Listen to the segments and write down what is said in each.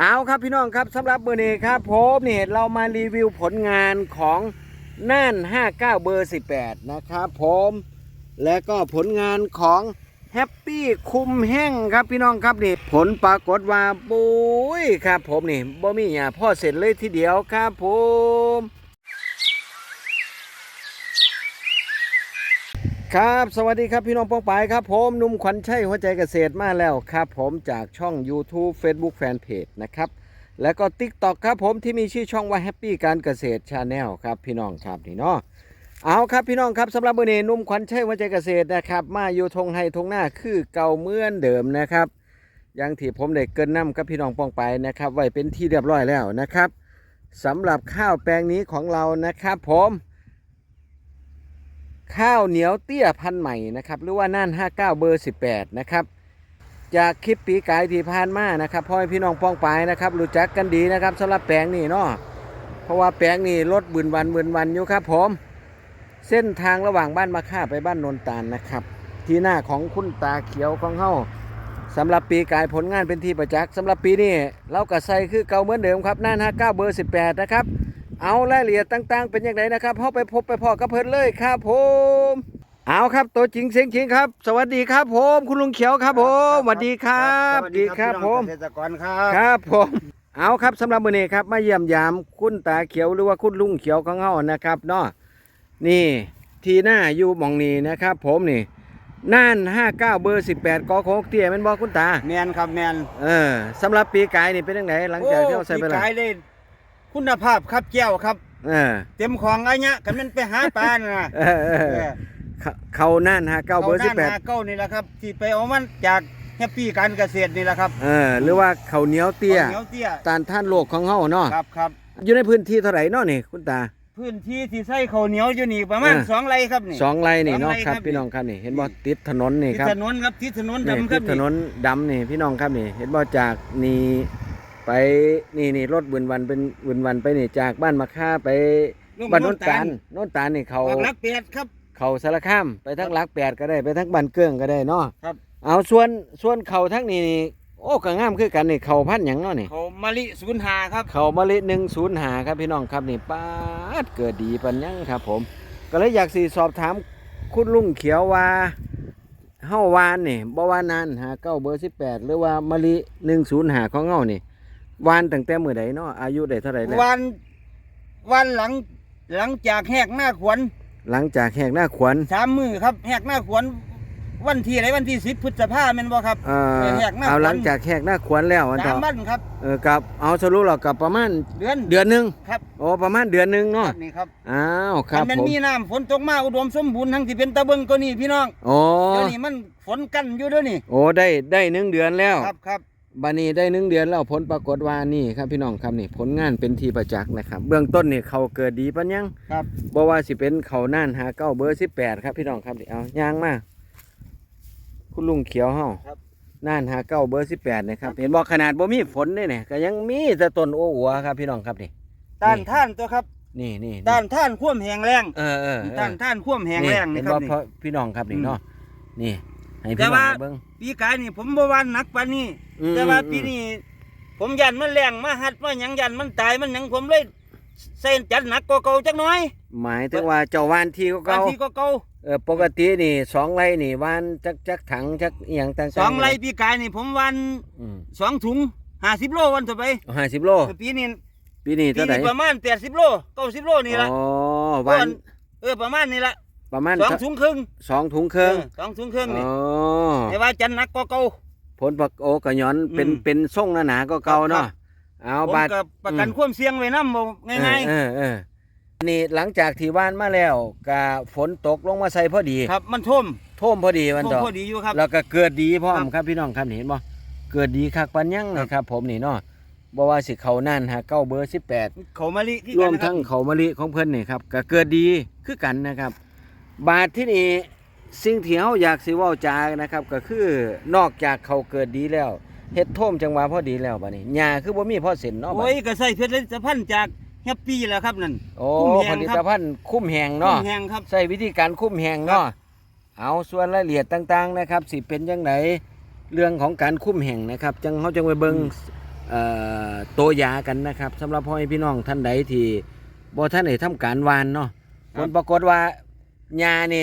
เอาครับพี่น้องครับสำหรับเบอร์นี้ครับผมนี่เรามารีวิวผลงานของน่าน 59 เบอร์ 18 นะครับผมและก็ผลงานของแฮปปี้คุมแห้งครับพี่น้องครับนี่ผลปรากฏว่าปุ้ยครับผมนี่บ่มีอย่าพ่อเสร็จเลยทีเดียวครับผม ครับ สวัสดีครับพี่น้องป้องปายครับผมนุ่มขวัญชัยหัวใจเกษตรมาแล้วครับผมจากช่อง YouTube Facebook Fanpage นะครับ แล้วก็ TikTok ครับผมที่มีชื่อช่องว่า Happy การเกษตร Channel ครับพี่น้องครับนี่เนาะเอาครับพี่น้องครับสำหรับวันนี้หนุ่มขวัญชัยหัวใจเกษตรนะครับ มาอยู่ทงไฮทงหน้าคือเก่าเมื่อนเดิมนะครับยังที่ผมได้เกินน้ำกับพี่น้องป้องไปนะครับ ไว้เป็นที่เรียบร้อยแล้วนะครับสำหรับข้าวแปลงนี้ของเรานะครับ ผม ข้าวเหนียวเตี้ยพันใหม่นะครับหรือว่าน่าน 59 เบอร์ 18 นะครับจากคลิปปีกายที่ผ่านมานะครับพ่อพี่น้องป้องปายนะครับรู้จักกันดีนะครับสำหรับแปลงนี้เนาะเพราะว่าแปลงนี้รถบืนวันบืนวันอยู่ครับผมเส้นทางระหว่างบ้านมาค่าไปบ้านนนตาลนะครับ ที่หน้าของคุณตาเขียวของเฮาสำหรับปีกายผลงานเป็นที่ประจักษ์สำหรับปีนี้เราก็ใส่คือเก่าเหมือนเดิมครับหน่า59เบอร์ 18 นะครับ เอารายละเอียดต่างๆ เป็นอย่างไรนะครับเข้าไปพบไปพอกับเพิ่นเลยครับผมเอาครับตัวจริงเสียงจริงครับ สวัสดีครับผม คุณลุงเขียวครับผมสวัสดีครับสวัสดีครับผมพี่น้องเกษตรกรครับครับผมเอาครับสำหรับมื้อนี้ครับมาเยี่ยมยามคุณตาเขียวหรือว่าคุณลุงเขียวของเฮานะครับเนาะนี่ทีหน้าอยู่หมองนี้นะครับ ผมนี่น่าน59เบอร์18กอโคกเตี้ยแม่นบ่คุณตาแมนครับแมนเออสำหรับปีกายนี่เป็นจังไดหลังจากที่เราใส่ไปโอ้แล้วปีกายเลย คุณภาพครับแก้วครับ เออเต็มของไอ้เนี้ยกันมันไปหาปลาน่ะนะเออเออเออเขาเขาน่าน59เบอร์ด้านหา18เก้านี่แหละครับที่ไปเอามันจากแฮปปี้การเกษตรนี่แหละครับเออหรือว่าเขาวเหนียวเตี้ยข้าวเหนียวเตี้ยตานท่านโลกของเฮาเนาะครับครับ อยู่ในพื้นที่เท่าไหร่เนาะนี่คุณตา พื้นที่ที่ใส่ข้าวเหนียวอยู่นี่ประมาณเออ สองไร่ครับนี่ สองไร่นี่สองเนาะไร่ครับ ครับพี่น้องครับนี่เห็นบ่ติดถนนนี่ที่ครับถนนครับที่ถนนนี่ดำคติรัดบถนนดำนี่พี่น้องครับนี่ เห็นบ่จากนี่ ไปนี่นี่รถบืนวันเป็นบืนวันไปนี่จากบ้านมะค่าไปนี่บ้านโนนตาลโนนตาลนี่เขาออกรักเป็ดครับ เขาสารคามไปทั้งหลักแปดก็ได้ไปทั้งบ้านเกื้องก็ได้เนาะครับเอาส่วนส่วนเขาทั้งนี้นี่โอ้ก็งามคือกันนี่เขาพันธุ์หยังเนาะนี่เขามะลิศูนย์หาครับ เขามะลิหนึ่งศูนย์หาครับพี่น้องครับนี่ป้าดเกิดดีปันยังครับ ผม ก็เลยอยากสีสอบถามคุณลุงเขียวว่าเฮาวานนี่บ่วานานหาเก้าเบอร์สิบแปดหรือว่ามะลิหนึ่งศูนย์หาของเฮานี่ วานตั้งแต่เมื่อใดเนาะอายุได้เท่าไหร่แล้ววันวันหลังหลังจากแหกหน้าขวัญหลังจากแหกหน้าขวัญสามมือครับแหกหน้าขวัญวันที่ไหนวันที่สิบพฤษภาแม่นบ่ครับเอ่อแหกหน้าขวัญเอาหลังจากแหกหน้าขวัญแล้ววันสาต่อมวันครับ เออกับเอาสรุปแล้วกับประมาณเดือนเดือนหนึงครับโอ้ประมาณเดือนหนึงคเนาะรับนี่ครับอ้าวครับมันผมมีน้ำฝนตกมาอุดมสมบูรณ์ทั้งที่เป็นตะเบิงก็นี่พี่น้องโอ้เดี๋ยวนี้มันฝนกันอยู่เด้วยนี่โอ้ได้ได้หนึ่งเดือนแล้ว ครับครับ บานี้ได้หนึ่งเดือนแล้วผลปรากฏว่านี่ครับพี่น้องครับนี่ผลงานเป็นที่ประจักษ์นะครับ เบื้องต้นนี่เขาเกิดดีปัญญังครับบ่ว่าสิเป็นเขาน่านหาเก้าเบอร์สิบแปดครับพี่น้องครับนี่เอาย่างมาคุณลุงเขียวเฮาครับน่านหาเก้าเบอร์สิบแปดนะครับ เห็นบอกขนาดบ่มีฝนนี่เนี่ยก็ยังมีแต่ต้นโอ้หัวครับพี่น้องครับนี่ต้านท่านตัวครับนี่นี่ต้านท่านคว่ำแหงแรงเออเออเออต้านท่านคว่ำแหงแรงเห็นี่นคบ่รับนี่เพราะพี่น้องครับนี่อืมเนาะนี่ ให้แต่พี่น้องว่า ได้เบิ่ง ปีกายนี่ผมบ่วันหนักปานนี้ อืมแต่ว่าอืมปีนี้ผมยันมันแรงมาหัดมาหยังยันมันตายมันหยังผมเลยเส้นจัดหนักกว่าเก่าจักหน่อยหมายถึงว่าเจ้าวานที่บางเก่าทีก็เก่าเออปกตินี่สองไร่นี่วานจักจักถังจักอหย่างต่างๆสองไรปีกายนี่ผมวันอืมสองถุงห้าสิบโลวันต่อไปห้าสิบโลปีนี้ปีนี้ปีเท่าไหร่นี้ประมาณแปดสิบโลเก้าสิบโลนี่ละอ๋อวานเออประมาณนี่ละ ประมาณสองถุงครึ่งสองถุงเครื่องเออสองถุงครึ่งนี่อ๋อแต่ว่าจันหนักกว่าเก่าผลประโอกระหย้อนเป็นอืมเป็นส่งหนาๆก็เก่าครัเนาะบเอาผมบาทก็ประกันอืมความเสี่ยงไว้นำบ่ง่ายเออเออเออนี่หลังจากที่ว่านมาแล้วก็ฝนตกลงมาใส่พอดีๆครับ มันท่วมท่วมพอดีมันท่วมต่อพอดีอยู่ครับแล้วก็เกิดดีพร้อมครับครับพี่น้องครับนี่เห็นบ่เกิดดีคักปันยังนะครับ ผมนี่เนาะบ่ว่าสิเขานั่นหาเก้าเบอร์สิบแปดเขามะลิที่รกัวนมนะครับทั้งเขามะลิของเพิ่นนี่ครับก็เกิดดีคือกันนะครับ บาทที่นี่สิ่งที่เฮาอยากสิเว้าจานะครับ ก็คือนอกจากเขาเกิดดีแล้วเฮ็ดท่มจังหวะพอดีแล้วบัดนี้หญ้าคือบ่มีพอเส้นเนาะบัดโอ้ยนี้ก็ใส่ผลิตภัณฑ์จากแฮปปี้แหล้วครับนั่น โอ้คุ้มแหผงลิครัตบภัณฑ์คุ้มแหงเนาะ แห้งครับ ใช้วิธีการคุ้มแหงเนาะ เอาส่วนรายละเอียดต่างๆนะครับ สิเป็นจังไดเรื่องของการคุ้มแหงนะครับ จังเฮาจังไปเบิ่งเอ่อโตวยากันนะครับสำหรับพ่อแม่พี่น้องท่านใดที่บ่ท่านได้ทำการหวานเนาะผลปรากฏว่า หญ้านี่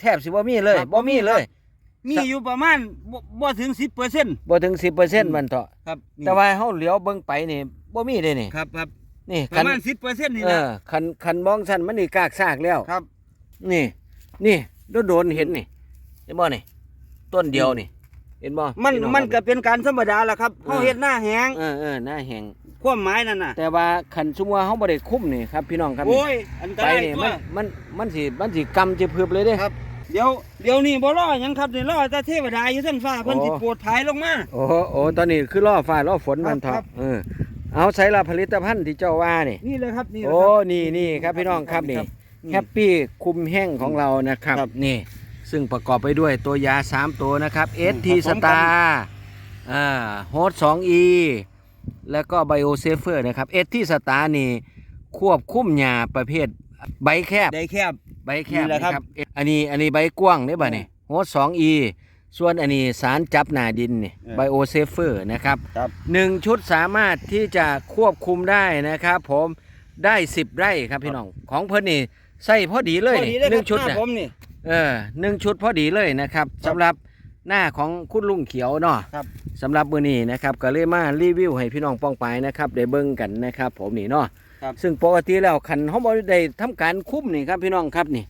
แทบสิบ่มีเลยบ่มีเลย มีอยู่ประมาณบ่บ่ถึง10%เปอร์เซ็นต์บ่ถึง10%มันเถาะครับนี่แต่ว่าเฮาเหลียวเบิ่งไปนี่บ่มีเด้นี่ ครับครับนี่ปคัระนมาณ10%เปอร์เซ็นต์นี่เอนะอคันคันมองซั่นมันนี่กากซากแล้ว ครับ นี่ นี่โดนๆเห็นนี่เห็นบ่นี่ ต้นเดียวนี่ เห็นบ่มันพี่องมันคก็รับเป็นการธรรมดาแหละครับเออเฮาเฮ็ดหน้าแหง เออเออหน้าแห้ง ความหมายนั่นน่ะแต่ว่าคันสมมุติว่าเฮาบ่ได้คุ้มนี่ครับพี่น้องครับโอ้ยอันตไปรายนี่ตัมัวนมันมันสิมันสิกำจะพึบเลยเด้ ครับ เดี๋ยวเดี๋ยวนี้บ่รอหยังครับนี่รอแต่เทวดาอยู่เทั้งฟ้าเพิ่นโอ้สิโปรดถ่ายลงมา โอ้โหโอ้ตอนนี้คือล่อฟ้าล่อฝนมันครัเถาะบ เออเอาใช้ละผลิตภัณฑ์ที่เจ้าว่านี่ นี่เลยครับนี่เลยโอ้ ครับ นี่นี่ครับพี่น้องครับนี่นี่แฮปปี้คุมแห้งของเรานะครับครับนี่ ซึ่งประกอบไปด้วยตัวยา 3 ตัวนะครับ ST ผสมกัน Star อ่าโฮส 2E แล้วก็ไบโอเซฟเฟอร์นะครับ ST Star นี่ควบคุมยาประเภทใบแคบได้แคบ ใบแคบนี่แหละครับ นะครับ อันนี้อันนี้ใบกว้างได้ป่ะนี่โฮส 2E ส่วนอันนี้สารจับหนาดินนี่เออ ไบโอเซฟเฟอร์นะครับ ครับ หนึ่งชุดสามารถที่จะควบคุมได้นะครับผมได้10ไร่ครับพี่น้องของเพิ่นนี่ใส่พอดีเลยพอนี่ดีเลยหนึ่งคชุรับดหน้าน่ะผมนี่ เออหนึ่งชุดพอดีเลยนะครับสำหรับ หน้าของคุณลุงเขียวเนาะครับ สำหรับมื้อนี้นะครับก็เลยมารีวิวให้พี่น้องป้องปายนะครับได้เบิ่งกันนะครับผมนี่เนาะครับ ซึ่งปกติแล้วคันเฮาบ่ได้ทำการคุ้มนี่ครับพี่น้องครับนี่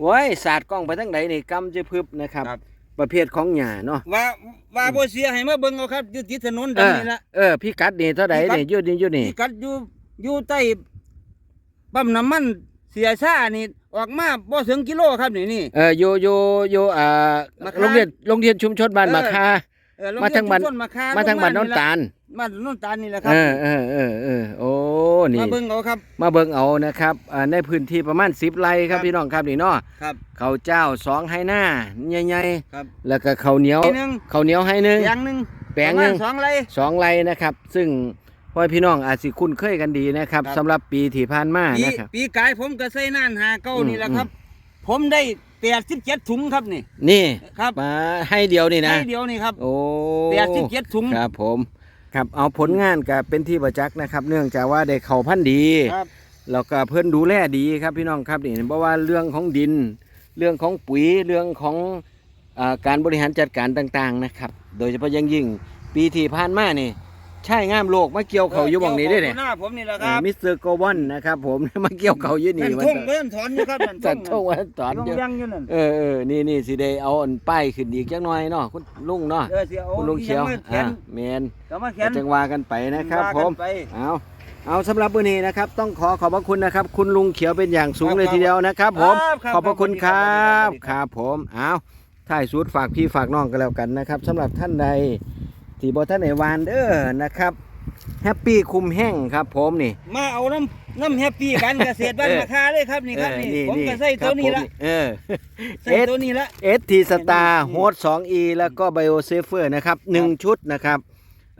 โว้ยสาดกล้องไปทางใดนี่กำจะพึบนะครับ ครับ ประเภทของหญ้าเนาะ ว่าว่าบ่เสียให้มาเบิ่งเอาครับอยู่ติดถนนเอดังอนี้ละ เออพี่กัดนี่เท่าใดพี่กัด นี่อยู่นี่อยู่นี่ ที่กัดอยู่อยู่ใต้ปั๊มน้ำมันเสียชานี่ ออกมาบ่ถึงกิโลครับนี่นี่ เอออยู่อยู่อยู่อ่ามาคาโรงเรียนโรงเรียนชุมชนบ้านเออมาคา เออโรงมาเรียทางบ้าน ชุชมาคามาทางบ้านโนนตาลบ้านโนนตาลนี่แหละครัเออเออเออเออโอ้นี่ มาเบิ่งเอาครับ มาเบิ่งเอานะครับอ่าในพื้นที่ประมาณ10ไร่ครับครับพี่น้องครับนี่เนาะครับ ข้าวเจ้าสองไหหน้าใหญ่ครับๆแล้วก็ข้าวเหนียวไอ้หนึงข้าวเหนียวไหหนึงแปลงหนึงแปลงหนึ่งประมาณสองไร่สองไร่นะครับ ซึ่ง พ่อพี่น้องอาจสิคุ้นเคยกันดีนะครับครับ สำหรับปีที่ผ่านมาปีนะครับ ปีกายผมก็ใส่น่านหาเก้าอืมนี่แหละครับ ผมได้แปดสิบเจ็ดถุงครับนี่นี่ครับมาให้เดียวนี่นะ ให้เดียวนี่ครับโอ้ แปดสิบเจ็ดถุง ครับผมครับเอาผลงานก็เป็นที่ประจักษ์นะครับ เนื่องจากว่าได้เข้าพันธุ์ดีครับ แล้วก็เพิ่นดูแลดีครับพี่น้องครับนี่เพราะว่าเรื่องของดิน เรื่องของปุ๋ยเรื่องของอาการบริหารจัดการต่างๆนะครับ โดยเฉพาะอยังยิ่งปีที่ผ่านมานี่ ใช่งามโลกมาเกี่ยวเขาอยู่หม่องนี้ได้เนี่ยหน้าผมนี่แหละครับมิสเตอร์โกบอนนะครับ ผมมาเกี่ยวเขาอยู่นี่นั่นมันทุ่งเบิ่นถอนอยู่ครับนั่นจัดท่งวันสอนต้องเยอะยังอยู่นั่นเออเออนี่นี่สิได้เอาอันป้ายขึ้นอีกจักหน่อยเนาะคุณลุงเนาะเออสิเอาคุณลุงเขียวอีหอ่ายังเมนมาเขียนจังว่ากันไปนะครับว่าผกัมไปเอาเอาสำหรับมื้อนี้นะครับ ต้องขอขอบพระคุณนะครับ คุณลุงเขียวเป็นอย่างสูงครับเลยทีเดียวนะครับ ผมครับขอบพระคุณคครัรับบครับผมเอาท้ายสุดฝากพี่ฝากน้องกันแล้วกันนะครับสำหรับท่านใด ที่บ่ท่านไหนวานเด้อนะครับแฮปปี้คุมแห้งครับผมนี่ มาเอาน้ำน้ำแฮปปี้กันเกษตรบ้านเออ มาคาเลยครับนี่ครับเออนี่ผมก็ใส่ครัตับวนี้ละผมเออ ใส่ตัวนี้ละ เอสทีสตาร์โฮส 2E แล้วก็ไบโอเซฟเฟอร์นะครับหนึ่งชุดนะครับ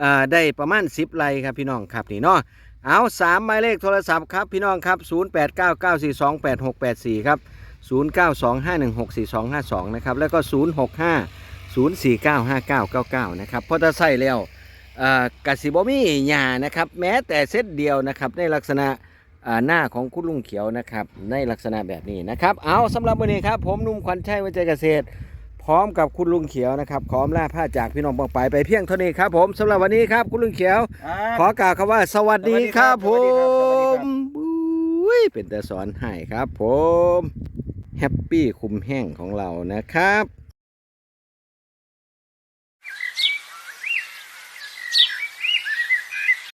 อ่าได้ประมาณ 10ไร่ครับพี่น้องครับนี่เนาะเอาสามหมายเลขโทรศัพท์ครับพี่น้องครับ 0899428684 ครับ 0925164252 นะครับ แล้วก็ 06504959999 นะครับเพราะถ้าใส่แล้วอ่ากสิบมีหยานะครับ แม้แต่เซตเดียวนะครับในลักษณะอ่าหน้าของคุณลุงเขียวนะครับ ในลักษณะแบบนี้นะครับ เอาสำหรับวันนี้ครับ ผมหนุ่มขวัญชัยวิจัยเกษตร พร้อมกับคุณลุงเขียวนะครับ ขออำลาผ้าจากพี่น้องบางไปไปเพียงเท่านี้ครับผมสำหรับวันนี้ครับคุณลุงเขียว ขอกล่าวคำว่าสวัสดีครับผสวัสดีครับสวัสดีครัมบบุ้ยเป็นแต่สอนให้ครับผมแฮปปี้คุมแห้งของเรานะครับ